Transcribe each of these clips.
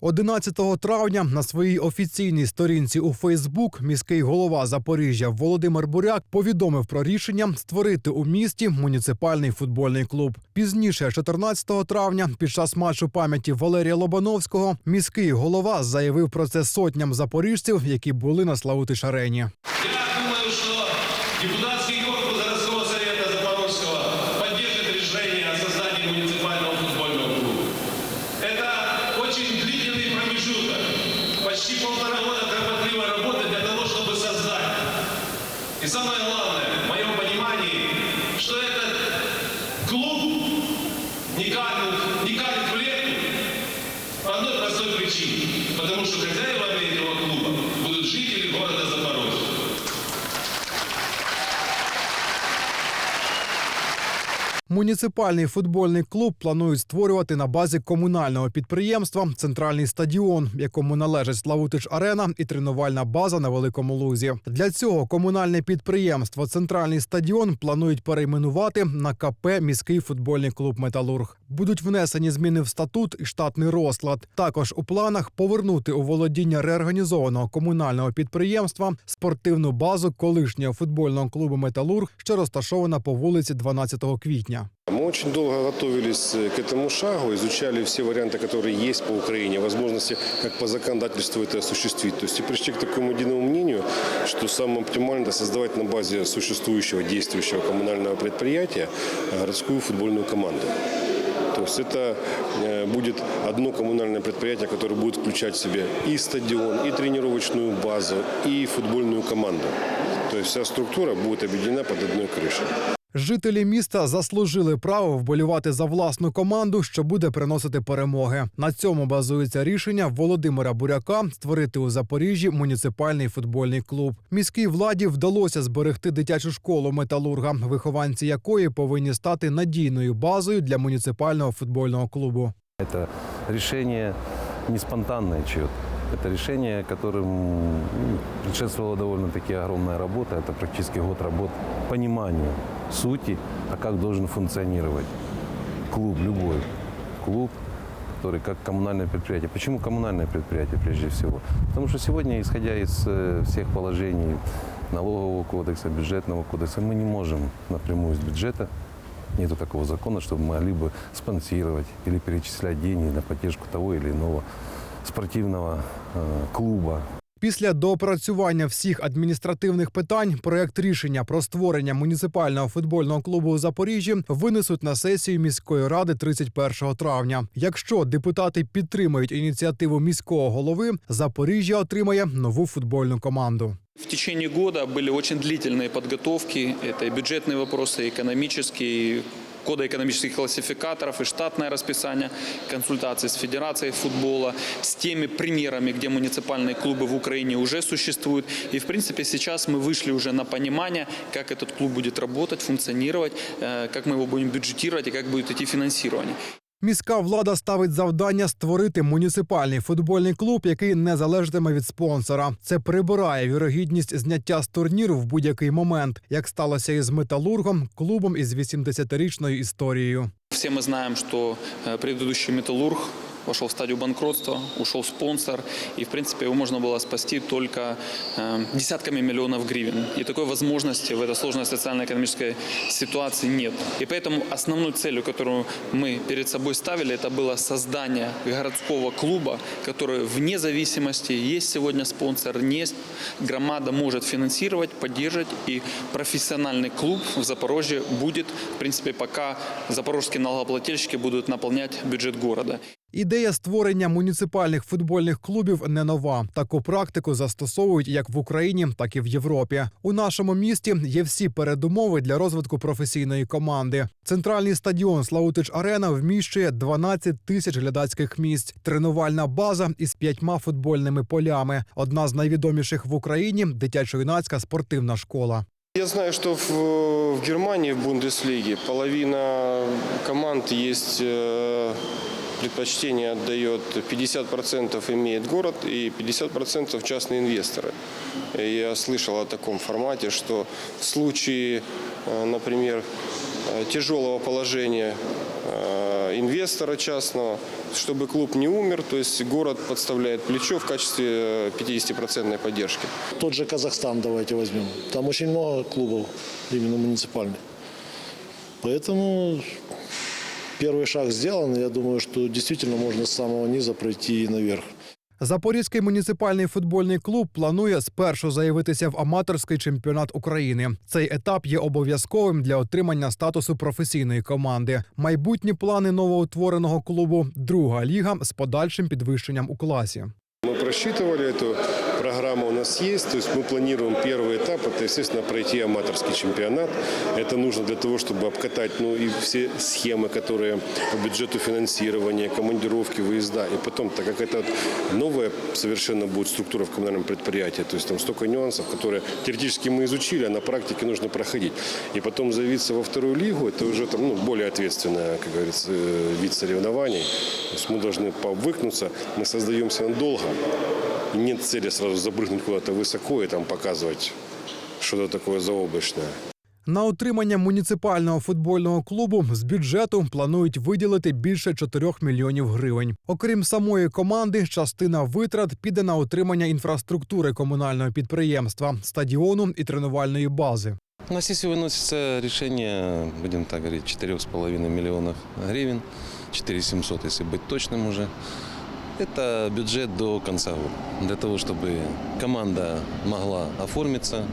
11 травня на своїй офіційній сторінці у Фейсбук міський голова Запоріжжя Володимир Буряк повідомив про рішення створити у місті муніципальний футбольний клуб. Пізніше, 14 травня, під час матчу пам'яті Валерія Лобановського, міський голова заявив про це сотням запоріжців, які були на Славутич почти полтора года кропотливой работы для того, чтобы создать. И самое главное, в моем понимании, что этот клуб не канет, не канет в лету по одной простой причине. Потому что хозяевами этого клуба будут жители города Муніципальний футбольний клуб планують створювати на базі комунального підприємства Центральний стадіон, якому належить Славутич Арена і тренувальна база на Великому Лузі. Для цього комунальне підприємство Центральний стадіон планують перейменувати на КП Міський футбольний клуб Металург. Будуть внесені зміни в статут і штатний розклад. Також у планах повернути у володіння реорганізованого комунального підприємства спортивну базу колишнього футбольного клубу Металург, що розташована по вулиці 12 квітня. Мы очень долго готовились э, к этому шагу, изучали все варианты, которые есть по Украине, возможности, как по законодательству это осуществить. То есть и пришли к такому единому мнению, что самое оптимально это создавать на базе существующего, действующего коммунального предприятия э, городскую футбольную команду. То есть это э, будет одно коммунальное предприятие, которое будет включать в себя и стадион, и тренировочную базу, и футбольную команду. То есть вся структура будет объединена под одной крышей. Жителі міста заслужили право вболівати за власну команду, що буде приносити перемоги. На цьому базується рішення Володимира Буряка створити у Запоріжжі муніципальний футбольний клуб. Міській владі вдалося зберегти дитячу школу металурга, вихованці якої повинні стати надійною базою для муніципального футбольного клубу. Это решение не спонтанное чье Это решение, которым ну, предшествовала довольно-таки огромная работа. Это практически год работ понимания сути, а как должен функционировать клуб, любой клуб, который как коммунальное предприятие. Почему коммунальное предприятие прежде всего? Потому что сегодня, исходя из э, всех положений налогового кодекса, бюджетного кодекса, мы не можем напрямую из бюджета Нету такого закона, чтобы мы могли бы спонсировать или перечислять деньги на поддержку того или иного спортивного э, клуба. Після доопрацювання всіх адміністративних питань проект рішення про створення муніципального футбольного клубу у Запоріжжі винесуть на сесію міської ради 31 травня. Якщо депутати підтримають ініціативу міського голови, Запоріжжя отримає нову футбольну команду. В течение года были очень длительные подготовки. Это и бюджетные вопросы, и экономические, и кода экономических классификаторов, и штатное расписание, консультации с Федерацией футбола, с теми примерами, где муниципальные клубы в Украине уже существуют. И, в принципе, сейчас мы вышли уже на понимание, как этот клуб будет работать, функционировать, э, как мы его будем бюджетировать и как будет идти финансирование. Міська влада ставить завдання створити муніципальний футбольний клуб, який не залежатиме від спонсора. Це прибирає вірогідність зняття з турніру в будь-який момент, як сталося із металургом, клубом із 80-річною історією. Все мы знаем, что э, предыдущий «Металлург» вошел в стадию банкротства, ушел спонсор, и, в принципе, его можно было спасти только э, десятками миллионов гривен. И такой возможности в этой сложной социально-экономической ситуации нет. И поэтому основной целью, которую мы перед собой ставили, это было создание городского клуба, который вне зависимости, есть сегодня спонсор, не есть, громада может финансировать, поддерживать, и профессиональный клуб в Запорожье будет, в принципе, пока запорожские налогоплательщики будут наполнять бюджет города. Ідея створення муніципальних футбольних клубів не нова. Таку практику застосовують як в Україні, так і в Європі. У нашому місті є всі передумови для розвитку професійної команди. Центральний стадіон Славутич Арена вміщує 12 тисяч глядацьких місць, тренувальна база із п'ятьма футбольними полями. Одна з найвідоміших в Україні дитячо-юнацька спортивна школа. Я знаю, что в, в Германии в Бундеслиге половина команд есть э, предпочтение отдает 50% имеет город и 50% частные инвесторы. Я слышал о таком формате, что в случае, э, например, э, тяжелого положения э, инвестора частного, чтобы клуб не умер, то есть город подставляет плечо в качестве э, 50% поддержки. Тот же Казахстан давайте возьмем. Там очень много клубов, именно муниципальных. Поэтому первый шаг сделан. Я думаю, что действительно можно с самого низа пройти наверх. Запорізький муніципальний футбольний клуб планує спершу заявитися в аматорський чемпіонат України. Цей етап є обов'язковим для отримання статусу професійної команди. Майбутні плани новоутвореного клубу друга ліга з подальшим підвищенням у класі. Просчитывали эту программу, у нас есть. То есть мы планируем первый этап, это, естественно, пройти аматорский чемпионат. Это нужно для того, чтобы обкатать ну, и все схемы, которые по бюджету финансирования, командировки, выезда. И потом, так как это новая совершенно будет структура в коммунальном предприятии, то есть там столько нюансов, которые теоретически мы изучили, а на практике нужно проходить. И потом заявиться во вторую лигу, это уже там, ну, более ответственный, как говорится, э, вид соревнований. То есть мы должны повыкнуться, мы создаемся надолго. И нет цели сразу запрыгнуть куда-то высоко и там показывать что-то такое заоблачное. На утримання муніципального футбольного клубу з бюджету планують виділити більше 4 мільйонів гривень. Окрім самої команди, частина витрат піде на утримання інфраструктури комунального підприємства, стадіону і тренувальної бази. У нас если выносится решение, будем так говорить, 4,5 миллионов гривен, 4700, если быть точным уже. Это бюджет до конца года. Для того, чтобы команда могла оформиться,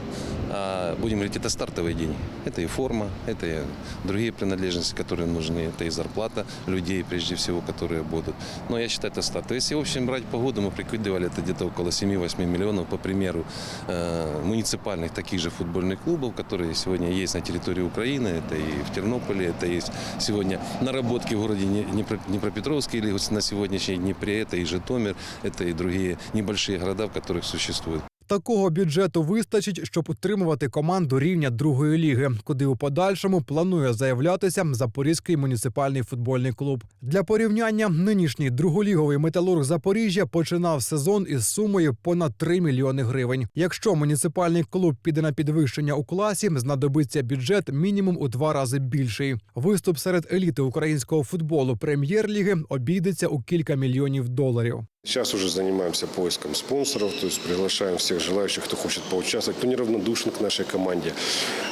а будем говорить, это стартовые деньги. Это и форма, это и другие принадлежности, которые нужны, это и зарплата людей, прежде всего, которые будут. Но я считаю, это старт. Если, в общем, брать по году, мы прикидывали это где-то около 7-8 миллионов, по примеру, э, муниципальных таких же футбольных клубов, которые сегодня есть на территории Украины. Это и в Тернополе, это есть сегодня наработки в городе Дне- Днепро- Днепропетровске или на сегодняшний Днепре, это и Житомир, это и другие небольшие города, в которых существует. Такого бюджету вистачить, щоб утримувати команду рівня другої ліги, куди у подальшому планує заявлятися Запорізький муніципальний футбольний клуб. Для порівняння нинішній друголіговий металург Запоріжжя починав сезон із сумою понад 3 мільйони гривень. Якщо муніципальний клуб піде на підвищення у класі, знадобиться бюджет мінімум у два рази більший. Виступ серед еліти українського футболу прем'єр-ліги обійдеться у кілька мільйонів доларів. Сейчас уже занимаемся поиском спонсоров, то есть приглашаем всех желающих, кто хочет поучаствовать, кто неравнодушен к нашей команде.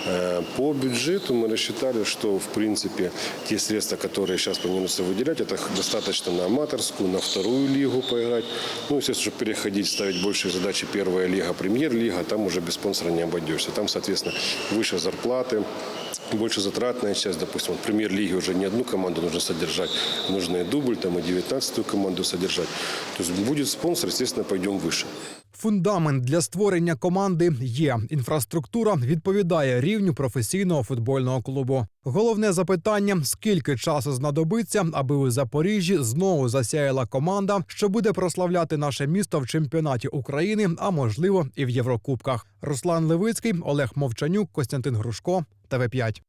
Э, По бюджету мы рассчитали, что в принципе те средства, которые сейчас планируется выделять, это достаточно на аматорскую, на вторую лигу поиграть. Ну, естественно, переходить, ставить большие задачи первая лига, премьер-лига, там уже без спонсора не обойдешься. Там, соответственно, выше зарплаты, больше затратная часть, допустим, в премьер-лиге уже не одну команду нужно содержать, нужно и дубль, там и 19-ю команду содержать. То есть спонсор, естественно, пойдем выше. Фундамент для створення команди є. Інфраструктура відповідає рівню професійного футбольного клубу. Головне запитання: скільки часу знадобиться, аби у Запоріжжі знову засяяла команда, що буде прославляти наше місто в чемпіонаті України, а можливо і в Єврокубках. Руслан Левицький, Олег Мовчанюк, Костянтин Грушко, ТВ 5